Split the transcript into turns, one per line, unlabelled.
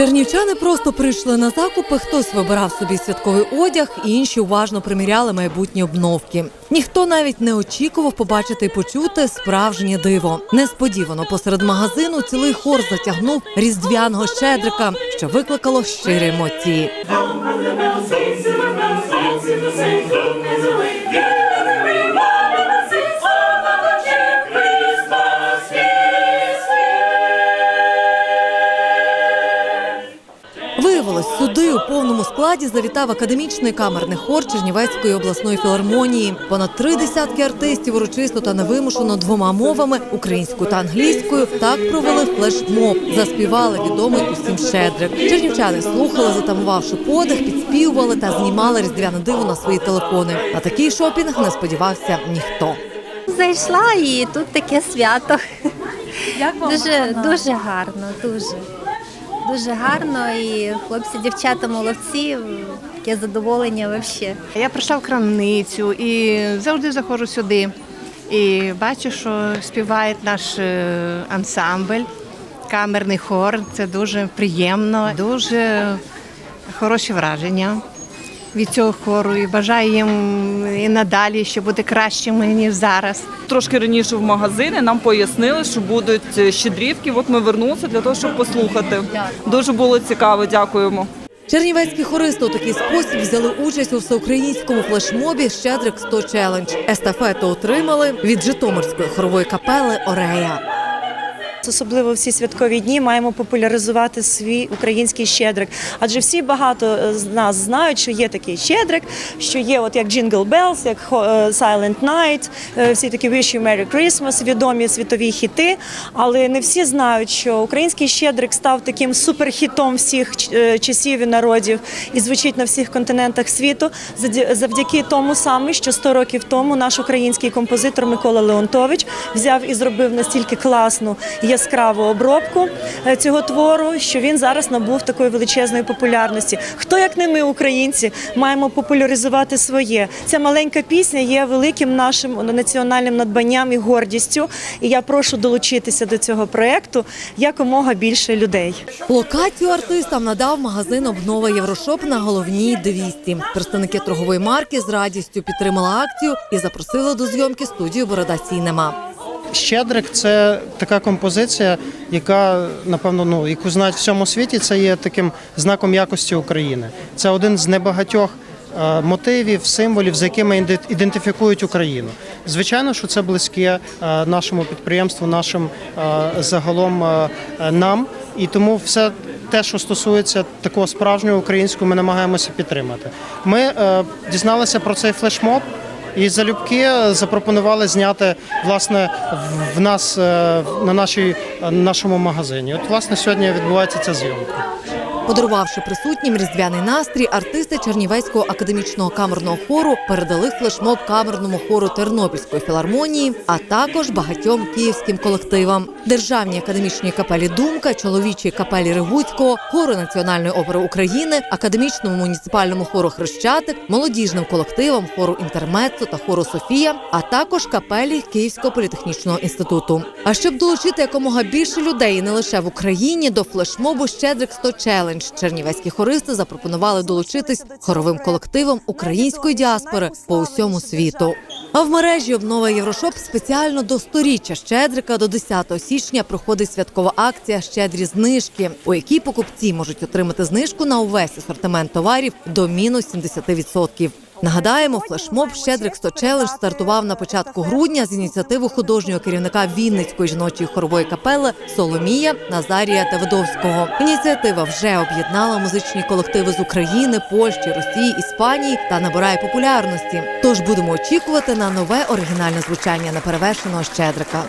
Чернівчани просто прийшли на закупи. Хтось вибирав собі святковий одяг, інші уважно приміряли майбутні обновки. Ніхто навіть не очікував побачити і почути справжнє диво. Несподівано посеред магазину цілий хор затягнув різдвяного щедрика, що викликало щирі емоції. Сюди у повному складі завітав академічний камерний хор Чернівецької обласної філармонії. Понад три десятки артистів урочисто та невимушено двома мовами українською та англійською. Так провели флешмоб. Заспівали відомий усім щедрик. Чернівчани слухали, затамувавши подих, підспівували та знімали різдвяне диво на свої телефони. На такий шопінг не сподівався ніхто.
Зайшла і тут таке свято.
Як
Дуже дуже гарно, дуже. Дуже гарно. І хлопці, дівчата молодці. Таке задоволення взагалі.
Я прийшла в крамницю і завжди заходжу сюди. І бачу, що співає наш е, ансамбль, камерний хор. Це дуже приємно, дуже хороші враження від цього хору. І бажаю їм і надалі ще бути кращими, ніж зараз.
Трошки раніше в магазини нам пояснили, що будуть е, щедрівки. От ми вернулися для того, щоб послухати. Дуже було цікаво. Дякуємо.
Чернівецькі хористи у такий спосіб взяли участь у всеукраїнському флешмобі Щедрик 100 челендж. Естафету отримали від Житомирської хорової капели Орея.
Особливо в ці святкові дні маємо популяризувати свій український щедрик. Адже всі багато е, з нас знають, що є такий щедрик, що є, от як Jingle Bells, як е, Silent Night, е, всі такі Wish You Merry Christmas, відомі світові хіти. Але не всі знають, що український щедрик став таким суперхітом всіх часів і народів і звучить на всіх континентах світу завдяки тому саме, що 100 років тому наш український композитор Микола Леонтович взяв і зробив настільки класну яскраву обробку е, цього твору, що він зараз набув такої величезної популярності. Хто як не ми, українці, маємо популяризувати своє. Ця маленька пісня є великим нашим національним надбанням і гордістю. І я прошу долучитися до цього проекту якомога більше людей.
Локацію артистам надав магазин обнова Єврошоп на головній 200. Представники торгової марки з радістю підтримали акцію і запросили до зйомки студію Борода Сінема.
Щедрик це така композиція, яка напевно ну яку знають в всьому світі. Це є таким знаком якості України. Це один з небагатьох е, мотивів, символів, з якими ідентифікують Україну. Звичайно, що це близьке е, нашому підприємству, нашим е, загалом нам, і тому все. Те, що стосується такого справжнього українського, ми намагаємося підтримати. Ми дізналися про цей флешмоб. І залюбки запропонували зняти власне в- нас е, на нашій нашому магазині. От власне сьогодні відбувається ця зйомка.
Подарувавши присутнім різдвяний настрій, артисти Чернівецького академічного камерного хору передали флешмоб камерному хору Тернопільської філармонії, а також багатьом київським колективам. Державній академічній капелі Думка, чоловічій капелі Ригуцького, хору Національної опери України, академічному муніципальному хору Хрещатик, молодіжним колективам хору Інтермеццо та хору Софія, а також капелі Київського політехнічного інституту. А щоб долучити якомога більше людей не лише в Україні до флешмобу Щедрик 100 челендж, чернівецькі хористи запропонували долучитись хоровим колективом української діаспори по усьому світу. А в мережі обнова Єврошоп спеціально до сторіччя Щедрика до 10 січня проходить святкова акція Щедрі знижки, у якій покупці можуть отримати знижку на увесь асортимент товарів до мінус 70%. Нагадаємо, флешмоб Щедрик 100 Челендж стартував на початку грудня з ініціативи художнього керівника Вінницької жіночої хорової капели Соломія Назарія Давидовського. Ініціатива вже об'єднала музичні колективи з України, Польщі, Росії, Іспанії та набирає популярності. Тож будемо очікувати на нове оригінальне звучання неперевершеного Щедрика.